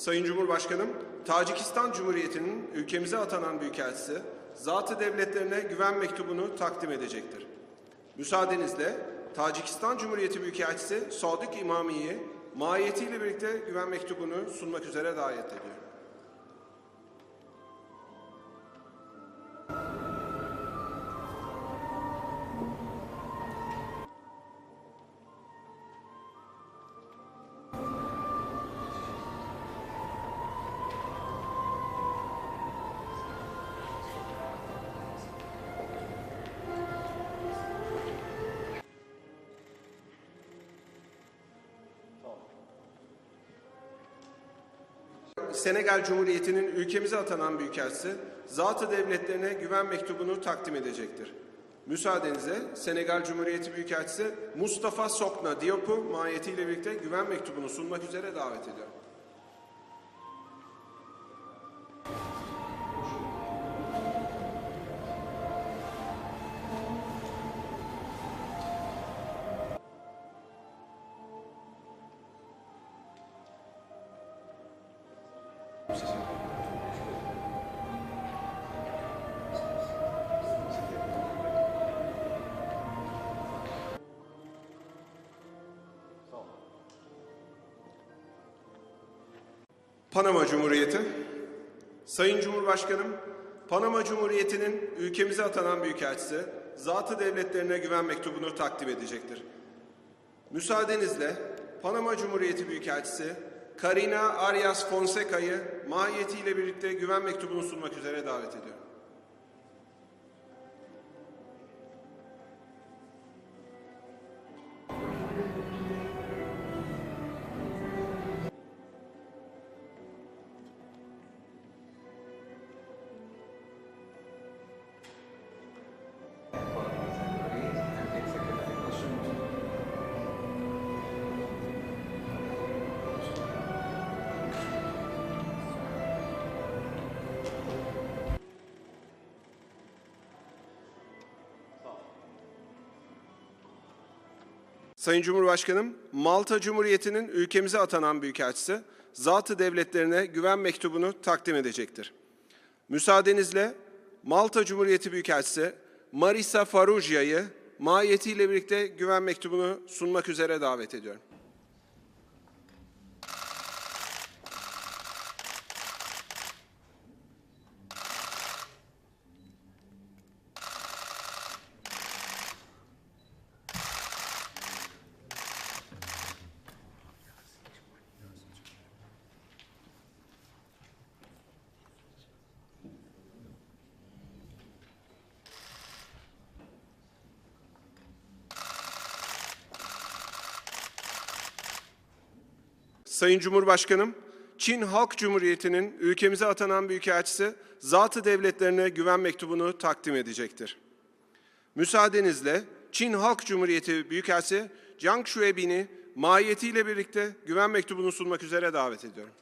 Sayın Cumhurbaşkanım, Tacikistan Cumhuriyeti'nin ülkemize atanan Büyükelçisi, zatı devletlerine güven mektubunu takdim edecektir. Müsaadenizle Tacikistan Cumhuriyeti Büyükelçisi Sadık İmami'yi mahiyetiyle birlikte güven mektubunu sunmak üzere davet ediyorum. Senegal Cumhuriyeti'nin ülkemize atanan Büyükelçisi, zatı devletlerine güven mektubunu takdim edecektir. Müsaadenizle Senegal Cumhuriyeti Büyükelçisi Mustafa Sokna Diop'u mahiyetiyle birlikte güven mektubunu sunmak üzere davet ediyorum. Panama Cumhuriyeti. Sayın Cumhurbaşkanım, Panama Cumhuriyeti'nin ülkemize atanan Büyükelçisi, zatı devletlerine güven mektubunu takdim edecektir. Müsaadenizle Panama Cumhuriyeti Büyükelçisi Karina Arias Fonseca'yı mahiyetiyle birlikte güven mektubunu sunmak üzere davet ediyorum. Sayın Cumhurbaşkanım, Malta Cumhuriyeti'nin ülkemize atanan Büyükelçisi, zatı devletlerine güven mektubunu takdim edecektir. Müsaadenizle Malta Cumhuriyeti Büyükelçisi Marisa Farugia'yı mahiyetiyle birlikte güven mektubunu sunmak üzere davet ediyorum. Sayın Cumhurbaşkanım, Çin Halk Cumhuriyeti'nin ülkemize atanan Büyükelçisi, zatı devletlerine güven mektubunu takdim edecektir. Müsaadenizle Çin Halk Cumhuriyeti Büyükelçisi Jiang Shueibin'i mahiyetiyle birlikte güven mektubunu sunmak üzere davet ediyorum.